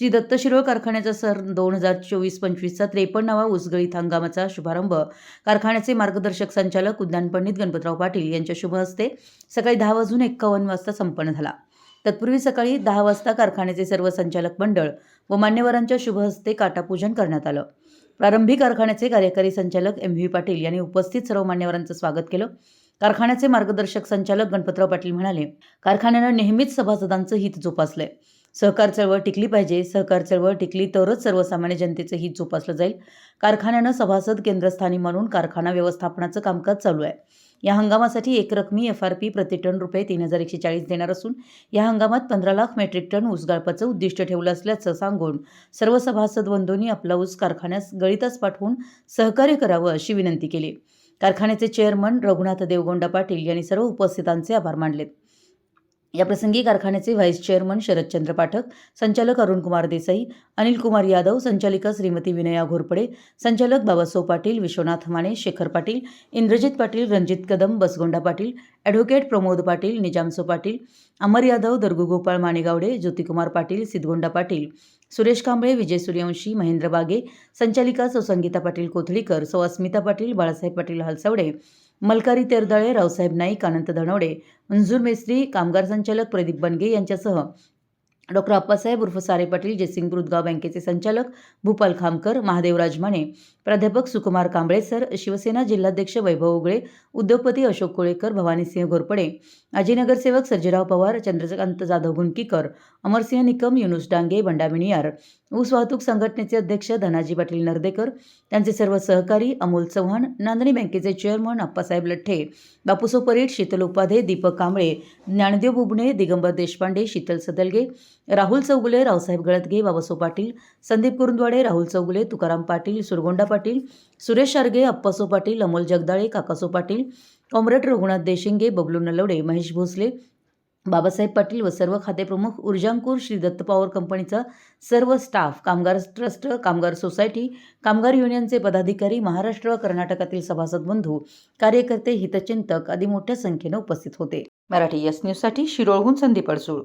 श्री दत्त शिरोळ कारखान्याचा सर दोन हजार चोवीस पंचवीसचा त्रेपन्नावा उसगळीत हंगामाचा शुभारंभ. कारखान्याचे मार्गदर्शक संचालक उद्यान पंडित गणपतराव पाटील यांच्या शुभ हस्ते सकाळी दहा वाजून एक्कावन्न वाजता संपन्न झाला. तत्पूर्वी सकाळी दहा वाजता कारखान्याचे सर्व संचालक मंडळ व मान्यवरांच्या शुभ हस्ते काटापूजन करण्यात आलं. प्रारंभी कारखान्याचे कार्यकारी संचालक एम व्ही पाटील यांनी उपस्थित सर्व मान्यवरांचं स्वागत केलं. कारखान्याचे मार्गदर्शक संचालक गणपतराव पाटील म्हणाले कारखान्यानं नेहमीच सभासदांचं हित जोपासलंय. सहकार चळवळ टिकली पाहिजे सहकार चळवळ टिकली तरच सर्वसामान्य जनतेचं हित जोपासलं जाईल. कारखान्यानं सभासद केंद्रस्थानी म्हणून कारखाना व्यवस्थापनाचं कामकाज चालू आहे. या हंगामासाठी एकरकमी एफ आर पी प्रतिटन रुपये तीन हजार एकशे चाळीस देणार असून या हंगामात पंधरा लाख मेट्रिक टन ऊस गाळपाचं उद्दिष्ट ठेवलं असल्याचं सांगून सर्व सभासद बंधूंनी आपला ऊस कारखान्यास गळीतच पाठवून सहकार्य करावं अशी विनंती केली. कारखान्याचे चेअरमन रघुनाथ देवगोंडा पाटील यांनी सर्व उपस्थितांचे आभार मानलेत. याप्रसंगी कारखान्याचे व्हाईस चेअरमन शरदचंद्र पाठक संचालक अरुणकुमार देसाई अनिल कुमार यादव संचालिका श्रीमती विनया घोरपडे संचालक बाबासाहेब पाटील विश्वनाथ माने शेखर पाटील इंद्रजित पाटील रणजित कदम बसगोंडा पाटील ॲडव्होकेट प्रमोद पाटील निजामसो पाटील अमर यादव दर्गुगोपाळ माणेगावडे ज्योतिकुमार पाटील सिद्धगोंडा पाटील सुरेश कांबळे विजय सूर्यवंशी महेंद्र बागे संचालिका सौ संगीता पाटील कोथळीकर सौ अस्मिता पाटील बाळासाहेब पाटील हलसवडे मलकारी तेरदळे रावसाहेब नाईक अनंत धनवडे मंजूर मेस्त्री कामगार संचालक प्रदीप बनगे यांच्यासह डॉक्टर अप्पासाहेब उर्फ सारे पाटील जयसिंग बुद्गाव बँकेचे संचालक भूपाल खामकर महादेवराज माने प्राध्यापक सुकुमार कांबळे सर शिवसेना जिल्हाध्यक्ष वैभव उगळे उद्योगपती अशोक कोळेकर भवानीसिंह घोरपडे आजी नगरसेवक सर्जेराव पवार चंद्रकांत जाधव गुंडकीकर अमरसिंह निकम युनुस डांगे बंडामिणियार ऊस वाहतूक संघटनेचे अध्यक्ष धनाजी पाटील नर्देकर त्यांचे सर्व सहकारी अमोल चव्हाण नांदणी बँकेचे चेअरमन अप्पासाहेब लठ्ठे बापूसो परीट शीतल उपाधे दीपक कांबळे ज्ञानदेव बुबणे दिगंबर देशपांडे शीतल सदलगे राहुल चौगुले रावसाहेब गळतगे बाबासो पाटील संदीप कुरुंदवाडे राहुल चौगुले तुकाराम पाटील सुरगोंडा पाटील सुरेश शार्गे अप्पासो पाटील अमोल जगदाळे काकासो पाटील कॉम्रेड रघुनाथ देशिंगे बबलू नलवडे महेश भोसले बाबासाहेब पाटील व सर्व खातेप्रमुख ऊर्जांकूर श्री दत्त पॉवर कंपनीचा सर्व स्टाफ कामगार ट्रस्ट कामगार सोसायटी कामगार युनियनचे पदाधिकारी महाराष्ट्र व कर्नाटकातील सभासद बंधू कार्यकर्ते हितचिंतक आदी मोठ्या संख्येने उपस्थित होते. मराठी यस न्यूजसाठी शिरोळहून संदीप अडसूळ.